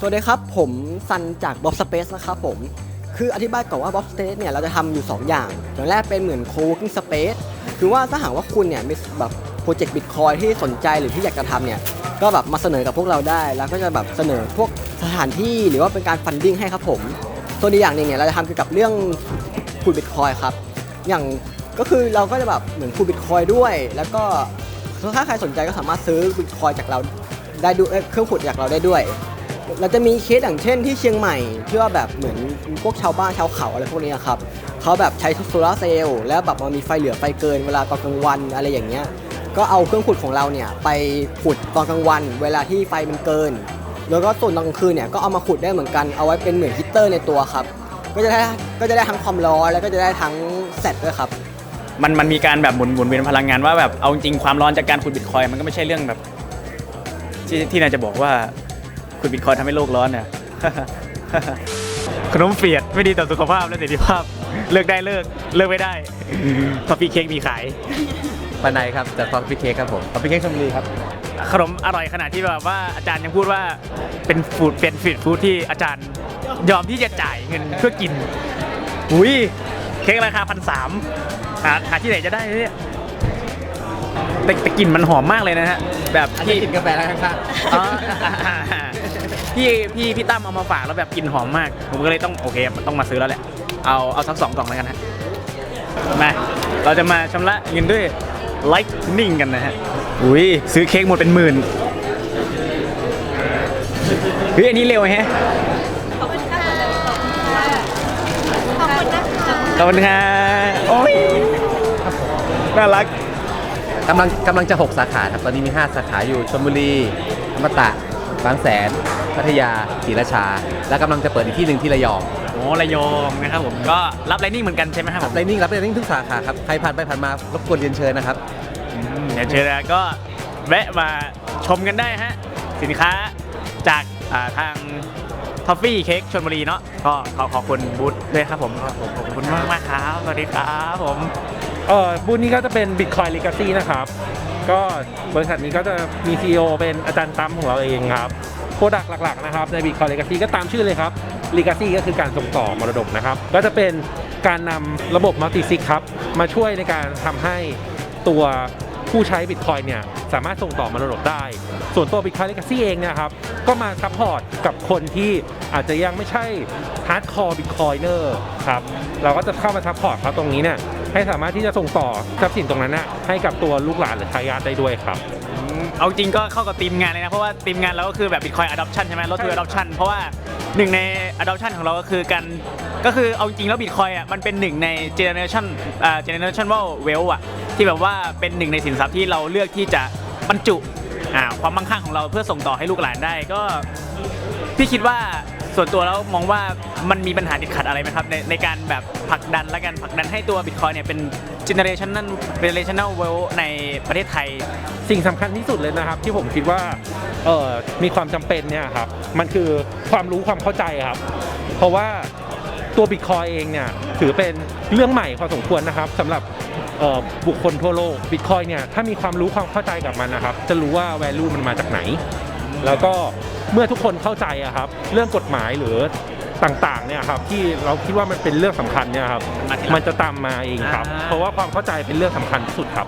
สวัสดีครับ ผมซันจาก Bob Space นะครับผม คืออธิบายก่อนว่า Bob Space เนี่ยเราจะทำอยู่ 2 อย่าง อย่างแรกเป็นเหมือน co-working space คือว่าถ้าหากว่าคุณเนี่ยมีแบบโปรเจกต์บิตคอยที่สนใจหรือที่อยากจะทำเนี่ยก็แบบมาเสนอกับพวกเราได้ แล้วก็จะแบบเสนอพวกสถานที่หรือว่าเป็นการฟันดิ้งให้ครับผมส่วนอีกอย่างหนึงเนี่ยเราจะทำเกี่ยวกับเรื่องขุดบิตคอยครับ อย่างก็คือเราก็จะแบบเหมือนขุดบิตคอยด้วย แล้วก็ถ้าใครสนใจก็สามารถซื้อบิตคอยจากเราได้ด้วยเครื่องขุดจากเราได้ด้วย เราจะมีเคสอย่างเช่นที่เชียงใหม่ที่ว่าแบบเหมือนพวกชาวบ้านชาวเขาอะไรพวกนี้ครับเขาแบบใช้โซลาร์เซลล์แล้วแบบมันมีไฟเหลือไฟเกินเวลาตอนกลางวันอะไรอย่างเงี้ยก็เอาเครื่องขุดของเราเนี่ยไปขุดตอนกลางวัน เวลาที่ไฟมันเกิน แล้วก็ส่วนตอนกลางคืนเนี่ยก็เอามาขุดได้เหมือนกันเอาไว้เป็นเหมือนฮีเตอร์ในตัวครับ ก็จะได้ก็จะได้ทั้งความร้อนแล้วก็จะได้ทั้งเซตด้วยครับมันมันมีการแบบหมุนหมุนเวียนพลังงานว่าแบบเอาจริงความร้อนจากการขุดบิตคอยมันก็ไม่ใช่เรื่องแบบที่ที่นายจะบอกว่า ขุดบิตคอยน์ทำให้โลกร้อนเนี่ย ขนมเปียดไม่ดีต่อสุขภาพและเสรีภาพ เลิกได้เลิก เลิกไม่ได้ทอฟฟี่เค้กมีขายปันไนครับจากฟองพิเค้กครับผมฟองพิเค้กชลบุรีครับ ขนมอร่อยขนาดที่แบบว่าอาจารย์ยังพูดว่าเป็นฟูดเป็นฟีดฟู้ดที่อาจารย์ยอมที่จะจ่ายเงินเพื่อกินอุ้ยเค้กราคาพันสามหาหาที่ไหนจะได้เนี่ยแต่แต่กลิ่นมันหอมมากเลยนะฮะแบบอันนี้ที่กินกาแฟแล้วข้างอ๋อ พี่พี่พี่ตั้มเอามาฝากแล้วแบบกลิ่นหอมมาก ผมก็เลยต้องโอเคมันต้องมาซื้อแล้วแหละ เอาเอาสักสองกล่องแล้วกันฮะมาเราจะมาชำระเงินด้วย Lightning กันนะฮะอุ้ยซื้อเค้กหมดเป็นหมื่นเฮ้ยอันนี้เร็วแฮะขอบคุณค่ะขอบคุณนะคะขอบคุณค่ะโอ้ยน่ารักๆกำลังกำลังจะ 6 สาขาครับ ตอนนี้มี 5 สาขาอยู่ชลบุรีอมตะ บางแสน พัทยาศรีราชา และกำลังจะเปิดอีกที่หนึ่งที่ระยองโอ้ระยองนะครับผมก็รับไลนิ่งเหมือนกันใช่ไหมครับผมไลนิ่งรับไลนิ่งทุกสาขาครับ ใครผ่านไปผ่านมารบกวนเรียนเชิญนะครับอืมเดี๋ยวเชิญนะก็แวะมาชมกันได้ฮะสินค้าจากอ่าทางทอฟฟี่เค้กชลบุรีเนาะก็ขอขอบคุณบูธด้วยครับผมครับผมขอบคุณมากมากๆครับสวัสดีครับผมเอ่อบูธนี้ก็จะเป็น Bitcoin Legacy นะครับ ก็บริษัทนี้ก็จะมี CEO เป็นอาจารย์ตั้มของเราเองครับโปรดักต์หลัก ๆ นะครับใน Bitcoin Legacy ก็ตามชื่อเลยครับ Legacy ก็คือการส่งต่อมรดกนะครับ ก็จะเป็นการนำระบบ Multi Sig ครับ มาช่วยในการทำให้ตัวผู้ใช้ Bitcoin เนี่ยสามารถส่งต่อมรดกได้ ส่วนตัว Bitcoin Legacy เองเนยครับ ก็มาซัพพอร์ตกับคนที่ อาจจะยังไม่ใช่ Hardcore Bitcoiner ครับเราก็จะเข้ามาซัพพอร์ตเขาตรงนี้เนี่ยให้สามารถที่จะส่งต่อทรัพย์สินตรงนั้นนะให้กับตัวลูกหลานหรือทายาทได้ด้วยครับ เอาจริงก็เข้ากับทีมงานเลยนะ เพราะว่าทีมงานเราก็คือแบบ Bitcoin Adoption ใช่ไหมรถทัวร์ Adoption เพราะว่าหนึ่งใน Adoption ของเราก็คือการก็คือเอาจริงแล้ว Bitcoin อะมันเป็นหนึ่งใน Generation อ่า Generational Wealth อะที่แบบว่าเป็นหนึ่งในสินทรัพย์ที่เราเลือกที่จะบรรจุอ่าความมั่งคั่งของเราเพื่อส่งต่อให้ลูกหลานได้ก็พี่คิดว่า ส่วนตัวแล้วมองว่ามันมีปัญหาติดขัดอะไรไหมครับในในการแบบผลักดันและกันผลักดันให้ตัว Bitcoin เนี่ยเป็น generational generational wealth ในประเทศไทย สิ่งสำคัญที่สุดเลยนะครับ ที่ผมคิดว่าเออมีความจำเป็นเนี่ยครับมันคือความรู้ความเข้าใจครับ เพราะว่าตัวบิตคอยเองเนี่ยถือเป็นเรื่องใหม่พอสมควรนะครับสำหรับเอ่อบุคคลทั่วโลกบิตคอยเนี่ยถ้ามีความรู้ความเข้าใจกับมันนะครับ จะรู้ว่า value มันมาจากไหน แล้วก็ เมื่อทุกคนเข้าใจอะครับ เรื่องกฎหมายหรือต่างๆเนี่ยครับที่เราคิดว่ามันเป็นเรื่องสำคัญเนี่ยครับมาทีหลังมันจะตามมาเองครับอ่าเพราะว่าความเข้าใจเป็นเรื่องสำคัญที่สุดครับ